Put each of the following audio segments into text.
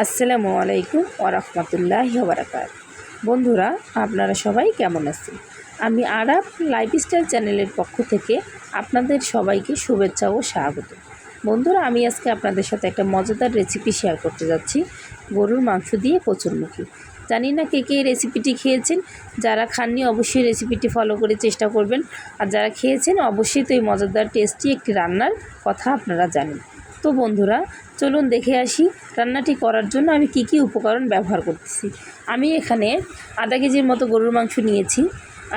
আসসালামু আলাইকুম ওরহমতুল্লাহ বারাকাত বন্ধুরা, আপনারা সবাই কেমন আছেন? আমি আরব লাইফস্টাইল চ্যানেলের পক্ষ থেকে আপনাদের সবাইকে শুভেচ্ছা ও স্বাগত। বন্ধুরা, আমি আজকে আপনাদের সাথে একটা মজাদার রেসিপি শেয়ার করতে যাচ্ছি। গরুর মাংস দিয়ে কচুরমুখী জানি না কে কে রেসিপিটি খেয়েছেন। যারা খাননি, অবশ্যই রেসিপিটি ফলো করে চেষ্টা করবেন। আর যারা খেয়েছেন, অবশ্যই তো এই মজাদার টেস্টি একটি রান্নার কথা আপনারা জানেন। তো বন্ধুরা, চলুন দেখে আসি রান্নাটি করার জন্য আমি কি কি উপকরণ ব্যবহার করতেছি। আমি এখানে আধা কেজির মতো গরুর মাংস নিয়েছি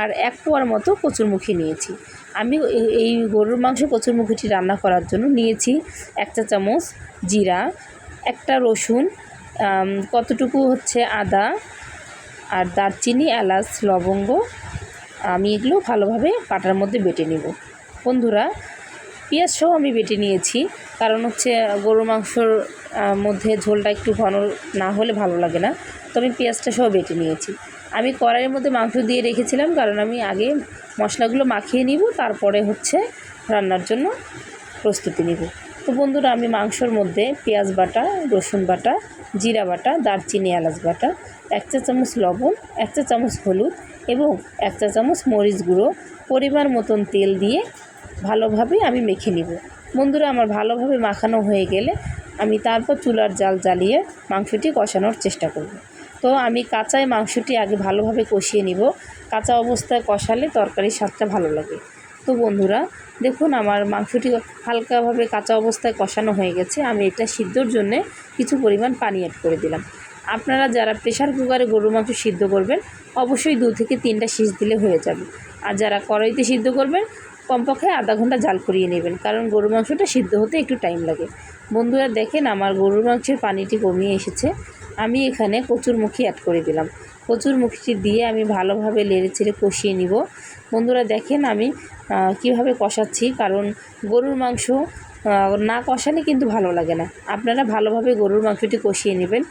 আর এক পোয়ার মতো কচুরমুখী নিয়েছি। আমি এই গরুর মাংস কচুরমুখীটি রান্না করার জন্য নিয়েছি এক চা চামচ জিরা, একটা রসুন কতটুকু হচ্ছে আদা আর দারচিনি, এলাচ, লবঙ্গ, আমি এগুলো ভালোভাবে পাটার মধ্যে বেটে নেব। বন্ধুরা পেঁয়াজ সহ আমি বেটে নিয়েছি। কারণ হচ্ছে, গরুর মাংসর মধ্যে ঝোলটা একটু ঘন না হলে ভালো লাগে না। তো আমি পেঁয়াজটা সহ বেটে নিয়েছি। আমি কড়াইয়ের মধ্যে মাংস দিয়ে রেখেছিলাম, কারণ আমি আগে মশলাগুলো মাখিয়ে নিব, তারপরে হচ্ছে রান্নার জন্য প্রস্তুতি নিব। তো বন্ধুরা, আমি মাংসর মধ্যে পেঁয়াজ বাটা, রসুন বাটা, জিরা বাটা, দারচিনি, এলাচ বাটা, এক চা চামচ লবণ, এক চা চামচ হলুদ এবং এক চা চামচ মরিচ গুঁড়ো পরিমাণ মতন তেল দিয়ে ভালোভাবে আমি মেখে নিব। বন্ধুরা, আমার ভালোভাবে মাখানো হয়ে গেলে আমি তারপর চুলার জাল জ্বালিয়ে মাংসটি কষানোর চেষ্টা করব। তো আমি কাঁচায় মাংসটি আগে ভালোভাবে কষিয়ে নিব। কাঁচা অবস্থায় কষালে তরকারির স্বাদটা ভালো লাগে। তো বন্ধুরা, দেখুন আমার মাংসটি হালকাভাবে কাঁচা অবস্থায় কষানো হয়ে গেছে। আমি এটা সিদ্ধর জন্যে কিছু পরিমাণ পানি অ্যাড করে দিলাম। আপনারা যারা প্রেশার কুকারে গরুর মাংস সিদ্ধ করবেন, অবশ্যই দু থেকে তিনটা শীষ দিলে হয়ে যাবে। আর যারা কড়াইতে সিদ্ধ করবেন কমপক্ষে আধা ঘণ্টা জাল করিয়ে নেবেন, কারণ গরুর মাংসটা সিদ্ধ হতে একটু টাইম লাগে। বন্ধুরা দেখেন, আমার গরুর মাংসের পানিটি কমিয়ে এসেছে। আমি এখানে কচুরমুখী অ্যাড করে দিলাম। কচুরমুখীটি দিয়ে আমি ভালোভাবে লেড়ে ছেড়ে কষিয়ে নিব। বন্ধুরা দেখেন, আমি কীভাবে কষাচ্ছি, কারণ গরুর মাংস না কষালে কিন্তু ভালো লাগে না। আপনারা ভালোভাবে গরুর মাংসটি কষিয়ে নেবেন।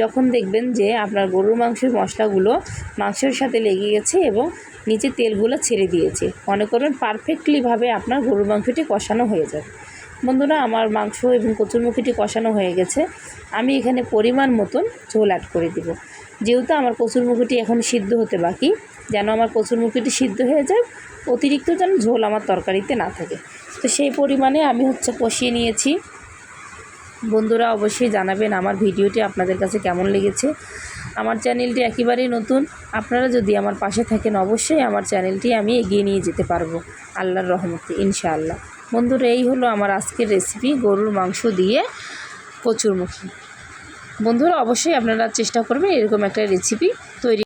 যখন দেখবেন যে আপনার গরুর মাংসের মশলাগুলো মাংসের সাথে লেগে গেছে এবং নিচে তেলগুলো ছেড়ে দিয়েছে। মনে করবেন পারফেক্টলিভাবে আপনার গরুর মাংসটি কষানো হয়ে যাবে। বন্ধুরা, আমার মাংস এবং কচুরমুখিটি কষানো হয়ে গেছে। আমি এখানে পরিমাণ মতন ঝোল অ্যাড করে দিব। যেহেতু আমার কচুরমুখিটি এখন সিদ্ধ হতে বাকি, যেন আমার কচুরমুখিটি সিদ্ধ হয়ে যায়, অতিরিক্ত যেন ঝোল আমার তরকারিতে না থাকে। তো সেই পরিমাণে আমি হচ্ছে কষিয়ে নিয়েছি। বন্ধুরা, অবশ্যই জানাবেন আমার ভিডিওটি আপনাদের কাছে কেমন লেগেছে। আমার চ্যানেলটি একেবারেই নতুন, আপনারা যদি আমার পাশে থাকেন অবশ্যই আমার চ্যানেলটি আমি এগিয়ে নিয়ে যেতে পারব, আল্লাহর রহমতে, ইনশাআল্লাহ। বন্ধুরা, এই হলো আমার আজকের রেসিপি গরুর মাংস দিয়ে কচুরমুখী। বন্ধুরা, অবশ্যই আপনারা চেষ্টা করবেন এরকম একটা রেসিপি তৈরি